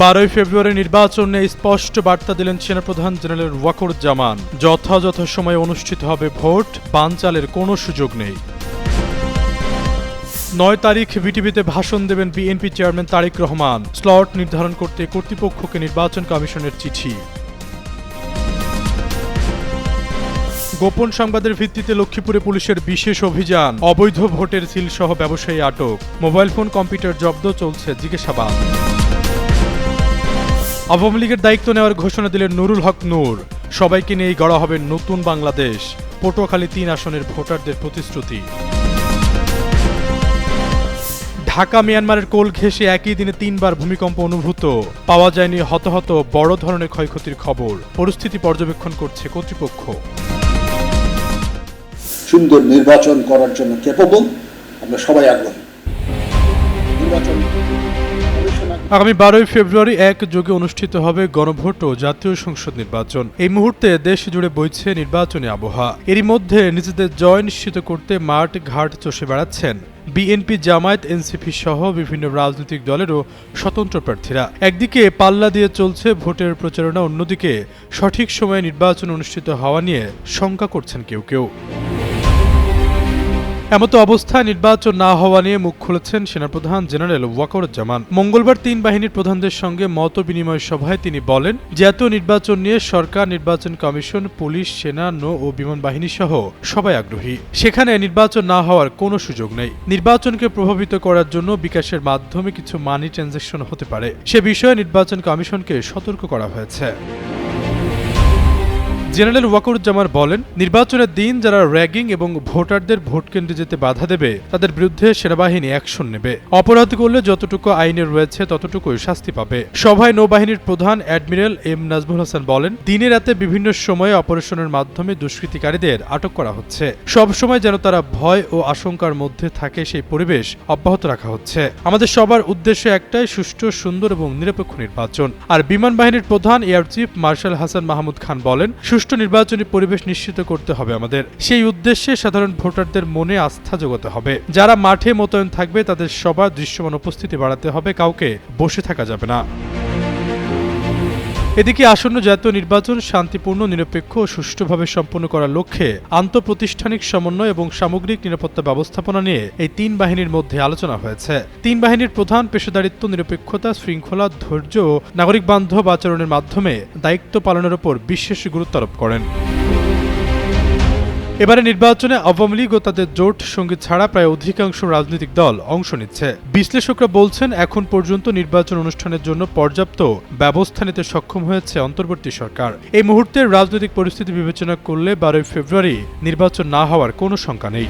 বারোই ফেব্রুয়ারি নির্বাচনে স্পষ্ট বার্তা দিলেন সেনাপ্রধান জেনারেল ওয়াকরুজ্জামান। যথাযথ সময়ে অনুষ্ঠিত হবে ভোট, বানচালের কোনো সুযোগ নেই। নয় তারিখ বিটিভিতে ভাষণ দেবেন BNP chairman Tarique Rahman. Slot নির্ধারণ করতে কর্তৃপক্ষকে নির্বাচন কমিশনের চিঠি। গোপন সংবাদের ভিত্তিতে লক্ষ্মীপুরে পুলিশের বিশেষ অভিযান। অবৈধ ভোটের সিলসহ ব্যবসায়ী আটক। মোবাইল ফোন, কম্পিউটার জব্দ চলছে, জিজ্ঞাসাবাদ। আওয়ামী লীগের দায়িত্ব নেওয়ার ঘোষণা দিলেন নুরুল হক নূর। সবাইকে নিয়েই গড়া হবে নতুন বাংলাদেশ। পটুয়াখালী তিন আসনের ভোটারদের প্রতিশ্রুতি। ঢাকা, মিয়ানমারের কোল ঘেঁষে একই দিনে তিনবার ভূমিকম্প অনুভূত। পাওয়া যায়নি হতাহত বড় ধরনের ক্ষয়ক্ষতির খবর। পরিস্থিতি পর্যবেক্ষণ করছে কর্তৃপক্ষ। সুন্দর নির্বাচন করার জন্য ক্যাপেবল আমরা সবাই আগ্রহী। নির্বাচন আগামী বারোই ফেব্রুয়ারি এক যোগে অনুষ্ঠিত হবে গণভোট ও জাতীয় সংসদ নির্বাচন। এই মুহূর্তে দেশ জুড়ে বইছে নির্বাচনী আবহাওয়া। এরই মধ্যে নিজেদের জয় নিশ্চিত করতে মাঠ ঘাট চষে বেড়াচ্ছেন। বিএনপি, জামায়াত, এনসিপি সহ বিভিন্ন রাজনৈতিক দলেরও স্বতন্ত্র প্রার্থীরা। একদিকে পাল্লা দিয়ে চলছে ভোটের প্রচারণা, অন্যদিকে সঠিক সময়ে নির্বাচন অনুষ্ঠিত হওয়া নিয়ে শঙ্কা করছেন কেউ কেউ। এমতো অবস্থায় নির্বাচন না হওয়া নিয়ে মুখ খুলেছেন সেনাপ্রধান জেনারেল ওয়াকরুজ্জামান। মঙ্গলবার তিন বাহিনীর প্রধানদের সঙ্গে মত বিনিময় সভায় তিনি বলেন জাতীয় নির্বাচন নিয়ে সরকার, নির্বাচন কমিশন, পুলিশ, সেনা, নৌ ও বিমান বাহিনী সহ সবাই আগ্রহী। সেখানে নির্বাচন না হওয়ার কোনো সুযোগ নেই। নির্বাচনকে প্রভাবিত করার জন্য বিকাশের মাধ্যমে কিছু মানি ট্রানজ্যাকশন হতে পারে। সে বিষয়ে নির্বাচন কমিশনকে সতর্ক করা হয়েছে। জেনারেল ওয়াকরুজ্জামান বলেন, নির্বাচনের দিন যারা র্যাগিং এবং ভোটারদের ভোট কেন্দ্রে যেতে বাধা দেবে, তাদের বিরুদ্ধে সেনাবাহিনী অ্যাকশন নেবে। অপরাধ করলে যতটুকু আইনে রয়েছে, ততটুকুই শাস্তি পাবে। সভায় নৌবাহিনীর প্রধান অ্যাডমিরাল এম নাজমুল হাসান বলেন দিনের রাতে বিভিন্ন সময়ে অপারেশনের মাধ্যমে দুষ্কৃতিকারীদের আটক করা হচ্ছে। সব সময় যেন তারা ভয় ও আশঙ্কার মধ্যে থাকে, সেই পরিবেশ অব্যাহত রাখা হচ্ছে। আমাদের সবার উদ্দেশ্য একটাই, সুষ্ঠু, সুন্দর এবং নিরপেক্ষ নির্বাচন। আর বিমান বাহিনীর প্রধান air chief marshal Hasan Mahmud Khan বলেন সুষ্ঠু নির্বাচনী পরিবেশ নিশ্চিত করতে হবে আমাদের। সেই উদ্দেশ্যে সাধারণ ভোটারদের মনে আস্থা জোগাতে হবে। যারা মাঠে মোতায়েন থাকবে, তাদের সবার দৃশ্যমান উপস্থিতি বাড়াতে হবে। কাউকে বসে থাকা যাবে না। এদিকে আসন্ন জাতীয় নির্বাচন শান্তিপূর্ণ, নিরপেক্ষ ও সুষ্ঠুভাবে সম্পন্ন করার লক্ষ্যে আন্তঃপ্রতিষ্ঠানিক সমন্বয় এবং সামগ্রিক নিরাপত্তা ব্যবস্থাপনা নিয়ে এই তিন বাহিনীর মধ্যে আলোচনা হয়েছে। তিন বাহিনীর প্রধান পেশাদারিত্ব, নিরপেক্ষতা, শৃঙ্খলা, ধৈর্য ও নাগরিক বান্ধব আচরণের মাধ্যমে দায়িত্ব পালনের উপর বিশেষ গুরুত্ব আরোপ করেন। এবারে নির্বাচনে আওয়ামী লীগ ও তাদের জোট সংগীত ছাড়া প্রায় অধিকাংশ রাজনৈতিক দল অংশ নিচ্ছে। বিশ্লেষকরা বলছেন, এখন পর্যন্ত নির্বাচন অনুষ্ঠানের জন্য পর্যাপ্ত ব্যবস্থা নিতে সক্ষম হয়েছে অন্তর্বর্তী সরকার। এই মুহূর্তের রাজনৈতিক পরিস্থিতি বিবেচনা করলে বারোই ফেব্রুয়ারি নির্বাচন না হওয়ার কোনো শঙ্কা নেই।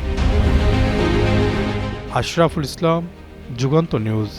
আশরাফুল ইসলাম, যুগান্ত নিউজ।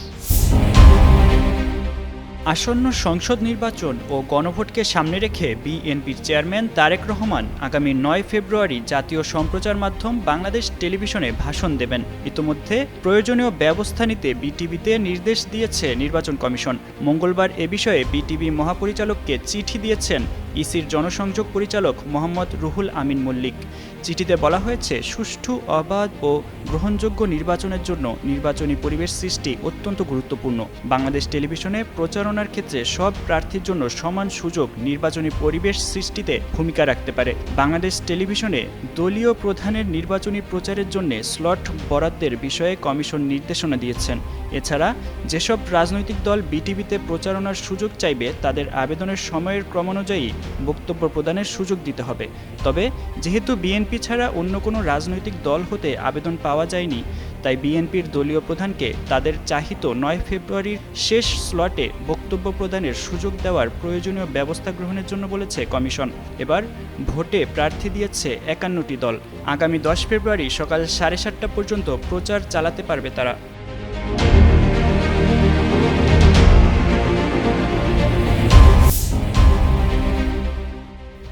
আসন্ন সংসদ নির্বাচন ও গণভোটকে সামনে রেখে বিএনপির চেয়ারম্যান তারেক রহমান আগামী নয় ফেব্রুয়ারি জাতীয় সম্প্রচার মাধ্যম বাংলাদেশ টেলিভিশনে ভাষণ দেবেন। ইতোমধ্যে প্রয়োজনীয় ব্যবস্থা নিতে বিটিভিতে নির্দেশ দিয়েছে নির্বাচন কমিশন। মঙ্গলবার এ বিষয়ে বিটিভি মহাপরিচালককে চিঠি দিয়েছেন ইসির জনসংযোগ পরিচালক মোহাম্মদ রুহুল আমিন মল্লিক। চিঠিতে বলা হয়েছে, সুষ্ঠু, অবাধ ও গ্রহণযোগ্য নির্বাচনের জন্য নির্বাচনী পরিবেশ সৃষ্টি অত্যন্ত গুরুত্বপূর্ণ। বাংলাদেশ টেলিভিশনে প্রচারণার ক্ষেত্রে সব প্রার্থীর জন্য সমান সুযোগ নির্বাচনী পরিবেশ সৃষ্টিতে ভূমিকা রাখতে পারে। বাংলাদেশ টেলিভিশনে দলীয় প্রধানের নির্বাচনী প্রচারের জন্য স্লট বরাদ্দের বিষয়ে কমিশন নির্দেশনা দিয়েছেন। এছাড়া, যেসব রাজনৈতিক দল বিটিভিতে প্রচারণার সুযোগ চাইবে, তাদের আবেদনের সময়ের ক্রমানুযায়ী বক্তব্য প্রদানের সুযোগ দিতে হবে। তবে, যেহেতু বিএনপি ছাড়া অন্য কোনো রাজনৈতিক দল হতে আবেদন পাওয়া যায়নি, তাই বিএনপির দলীয় প্রধানকে তাদের চাহিত নয় ফেব্রুয়ারির শেষ স্লটে বক্তব্য প্রদানের সুযোগ দেওয়ার প্রয়োজনীয় ব্যবস্থা গ্রহণের জন্য বলেছে কমিশন। এবার ভোটে প্রার্থী দিয়েছে একান্নটি দল। আগামী দশ ফেব্রুয়ারি সকাল সাড়ে সাতটা পর্যন্ত প্রচার চালাতে পারবে তারা।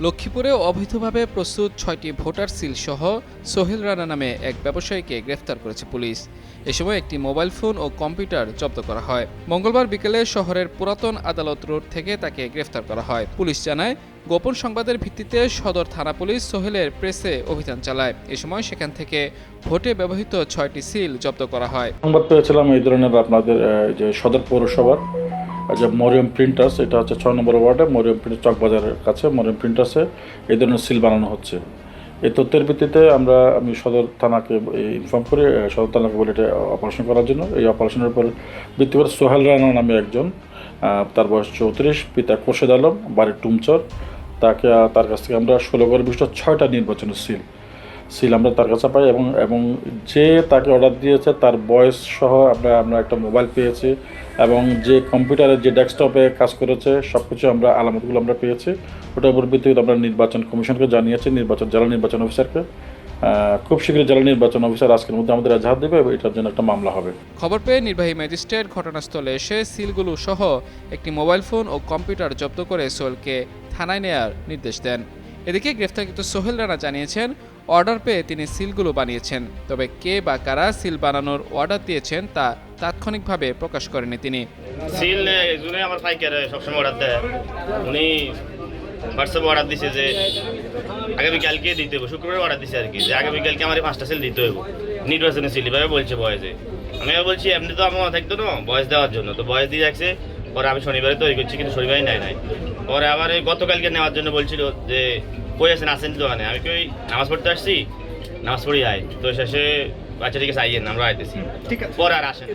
লক্ষ্মীপুরে অবৈধভাবে প্রস্তুত ছয়টি ভোটার সিল সহ সোহেল রানা নামে এক ব্যবসায়ীকে গ্রেফতার করেছে পুলিশ। এ সময় একটি মোবাইল ফোন ও কম্পিউটার জব্দ করা হয়। মঙ্গলবার বিকেলে শহরের পুরাতন আদালত রোড থেকে তাকে গ্রেফতার করা হয়। পুলিশ জানায়, গোপন সংবাদের ভিত্তিতে সদর থানা পুলিশ সোহেলের প্রেসে অভিযান চালায়। এ সময় সেখান থেকে ভোটে ব্যবহৃত ছয়টি সিল জব্দ করা হয়। সংবাদ পেয়েছিলাম এই ধরনের আপনাদের যে সদর পৌরসভার যে মরিয়ম প্রিন্টার্স এটা হচ্ছে ছয় নম্বর ওয়ার্ডে, মরিয়ম প্রিন্টার চকবাজারের কাছে, মরিয়ম প্রিন্টার্সে এই ধরনের সিল বানানো হচ্ছে। এই তথ্যের ভিত্তিতে আমরা, আমি সদর থানাকে ইনফর্ম করি সদর থানাকে বলে এটা অপারেশন করার জন্য। এই অপারেশনের উপর ভিত্তি করে সোহেল রানা নামে একজন তার বয়স চৌত্রিশ, পিতা কোশেদ আলম বাড়ির টুমচর। তাকে তার কাছ থেকে আমরা ষোলো করে বিশিষ্ট ছয়টা নির্বাচনের সিল সিল আমরা তার কাছে পাই এবং এবং যে তাকে অর্ডার দিয়েছে তার বয়স সহ আমরা আমরা একটা মোবাইল পেয়েছি এবং যে কম্পিউটারে যে ডেস্কটপে কাজ করেছে সব কিছু আমরা, আলামতগুলো আমরা পেয়েছি। ওটার উপর ভিত্তিতে আমরা নির্বাচন কমিশনকে জানিয়েছি, নির্বাচন, জেলা নির্বাচন অফিসারকে খুব শীঘ্রই জেলা নির্বাচন অফিসার আজকের মধ্যে আমাদের এজাহার দেবে এবং এটার জন্য একটা মামলা হবে। খবর পেয়ে নির্বাহী ম্যাজিস্ট্রেট ঘটনাস্থলে এসে সিলগুলো সহ একটি মোবাইল ফোন ও কম্পিউটার জব্দ করে সোহেলকে থানায় নেয়ার নির্দেশ দেন। এদিকে গ্রেফতারকৃত সোহেল রানা জানিয়েছেন, অর্ডার পেয়ে তিনি সিলগুলো বানিয়েছেন। তবে কে বা কারা সিল বানানোর অর্ডার দিয়েছেন তা তাৎক্ষণিকভাবে প্রকাশ করেনি তিনি। সিল একজনে আমার পাইকার সবসময় অর্ডার দেয়। উনি হোয়াটসঅ্যাপে অর্ডার দিছে যে আগামীকালকে দিতে হবে শুক্রবার অর্ডার দিছে আর কি, যে আগামীকালকে আমার পাঁচটা সেল দিতে হবে নির্বাচনের সিল, এভাবে বলছে বয়সে আমি বলছি, এমনি তো আমার থাকতো না বয়স দেওয়ার জন্য। তো বয়স দিয়ে রাখছে পরে আমি শনিবারে তৈরি করছি, কিন্তু শনিবারই নাই নাই। পরে আবার এই গতকালকে নেওয়ার জন্য বলছিল যে কই আছেন? আসেন দোকানে। আমি কই নামাজ পড়তে আসছি? নামাজ পড়ি আয়। তো শেষে আচ্ছা ঠিক আছে আইয়েন আমরা আইতেছি। ঠিক আছে। পরে আর আসেন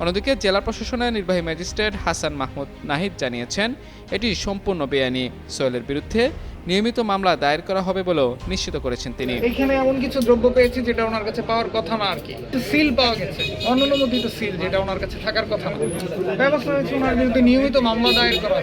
অন্যদিকে জেলা প্রশাসনের নির্বাহী ম্যাজিস্ট্রেট হাসান মাহমুদ নাহিদ জানিয়েছেন এটি সম্পূর্ণ বেআইনি। সোহেলের বিরুদ্ধে নিয়মিত মামলা দায়ের করা হবে বলেও নিশ্চিত করেছেন তিনি। এখানে এমন কিছু দ্রব্য পেয়েছি যেটা ওনার কাছে পাওয়ার কথা না আর কি। সিল পাওয়া গেছে। অননুমোদিত সিল যেটা ওনার কাছে থাকার কথা না। ব্যবস্থা হয়েছে ওনার বিরুদ্ধে নিয়মিত মামলা দায়ের করা।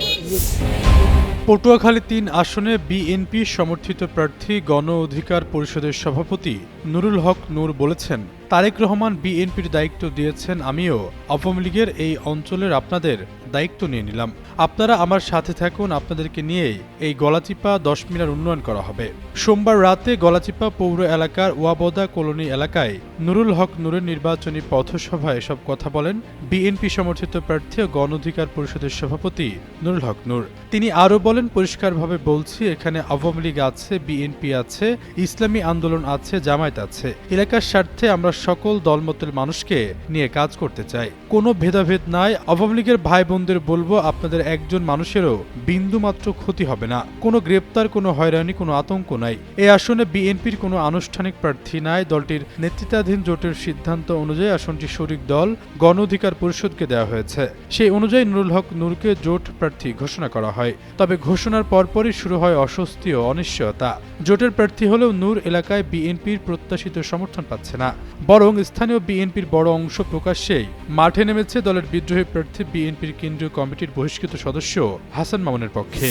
পটুয়াখালী তিন আসনে বিএনপি সমর্থিত প্রার্থী গণ অধিকার পরিষদের সভাপতি নুরুল হক নূর বলেছেন তারেক রহমান বিএনপির দায়িত্ব দিয়েছেন আমিও। আওয়ামী লীগের এই অঞ্চলের আপনাদের দায়িত্ব নিয়ে নিলাম। আপনারা আমার সাথে থাকুন, আপনাদেরকে নিয়েই এই গলাচিপা দশ মিনার উন্নয়ন করা হবে। সোমবার রাতে গলাচিপা পৌর এলাকার ওয়াবদা কলোনি এলাকায় নুরুল হক নূরের নির্বাচনী পথসভায় এসব কথা বলেন বিএনপি সমর্থিত প্রার্থী ও গণ অধিকার পরিষদের সভাপতি নুরুল হক নূর। তিনি আরও বলেন, পরিষ্কারভাবে বলছি, এখানে আওয়ামী লীগ আছে, বিএনপি আছে, ইসলামী আন্দোলন আছে, জামায়াত আছে। এলাকার স্বার্থে আমরা সকল দলমতের মানুষকে নিয়ে কাজ করতে চাই কোনো ভেদাভেদ নাই। আওয়ামী লীগের ভাই বোনদের বলব, আপনাদের একজন মানুষেরও বিন্দু মাত্র ক্ষতি হবে না। কোনো গ্রেপ্তার, কোনো হয়রানি, কোনো আতঙ্ক নাই। এই আসনে বিএনপির কোনো আনুষ্ঠানিক প্রার্থী নাই। দলটির নেতৃত্বাধীন জোটের সিদ্ধান্ত অনুযায়ী আসনটি শরিক দল, গণ অধিকার পরিষদকে দেওয়া হয়েছে। সেই অনুযায়ী নুরুল হক নূরকে জোট প্রার্থী ঘোষণা করা হয়। তবে ঘোষণার পরপরই শুরু হয় অস্বস্তি ও অনিশ্চয়তা। জোটের প্রার্থী হলেও নূর এলাকায় বিএনপির প্রত্যাশিত সমর্থন পাচ্ছে না। বরং স্থানীয় বিএনপির বড় অংশ প্রকাশ্যেই মাঠে নেমেছে দলের বিদ্রোহী প্রার্থী বিএনপির কেন্দ্রীয় কমিটির বহিষ্কৃত সদস্য হাসান মামুনের পক্ষে।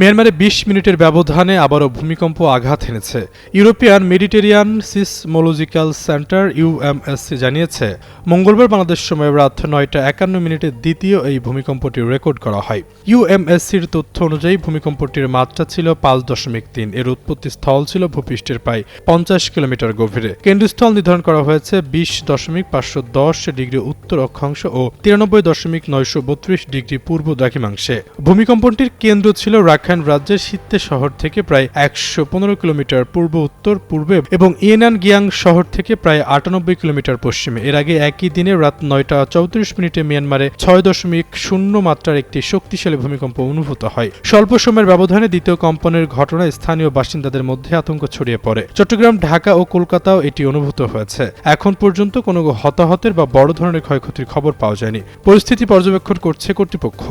মিয়ানমারে বিশ মিনিটের ব্যবধানে আবারও ভূমিকম্প আঘাত এনেছে European Mediterranean seismological centre UMSC জানিয়েছে, মঙ্গলবার বাংলাদেশ সময় রাত নয়টা একান্ন মিনিটে দ্বিতীয় এই ভূমিকম্পটি রেকর্ড করা হয়। ইউএমএসসির তথ্য অনুযায়ী ভূমিকম্পটির মাত্রা ছিল পাঁচ দশমিক তিন, এর উৎপত্তি স্থল ছিল ভূপৃষ্ঠের প্রায় পঞ্চাশ কিলোমিটার গভীরে। কেন্দ্রস্থল নির্ধারণ করা হয়েছে বিশ দশমিক পাঁচশো দশ ডিগ্রি উত্তর অক্ষাংশ ও তিরানব্বই দশমিক নয়শো বত্রিশ ডিগ্রি পূর্ব দ্রাঘিমাংশে। ভূমিকম্পটির কেন্দ্র ছিল রাখাইন রাজ্যের সিত্তে শহর থেকে প্রায় একশো পনেরো কিলোমিটার পূর্ব উত্তর, পূর্বে এবং ইয়েনান গিয়াং শহর থেকে প্রায় আটানব্বই কিলোমিটার পশ্চিমে। এর আগে একই দিনে রাত নয়টা চৌত্রিশ মিনিটে মিয়ানমারে ছয় দশমিক শূন্য মাত্রার একটি শক্তিশালী ভূমিকম্প অনুভূত হয়। স্বল্প সময়ের ব্যবধানে দ্বিতীয় কম্পনের ঘটনায় স্থানীয় বাসিন্দাদের মধ্যে আতঙ্ক ছড়িয়ে পড়ে। চট্টগ্রাম, ঢাকা ও কলকাতাও এটি অনুভূত হয়েছে। এখন পর্যন্ত কোনো হতাহতের বা বড় ধরনের ক্ষয়ক্ষতির খবর পাওয়া যায়নি। পরিস্থিতি পর্যবেক্ষণ করছে কর্তৃপক্ষ।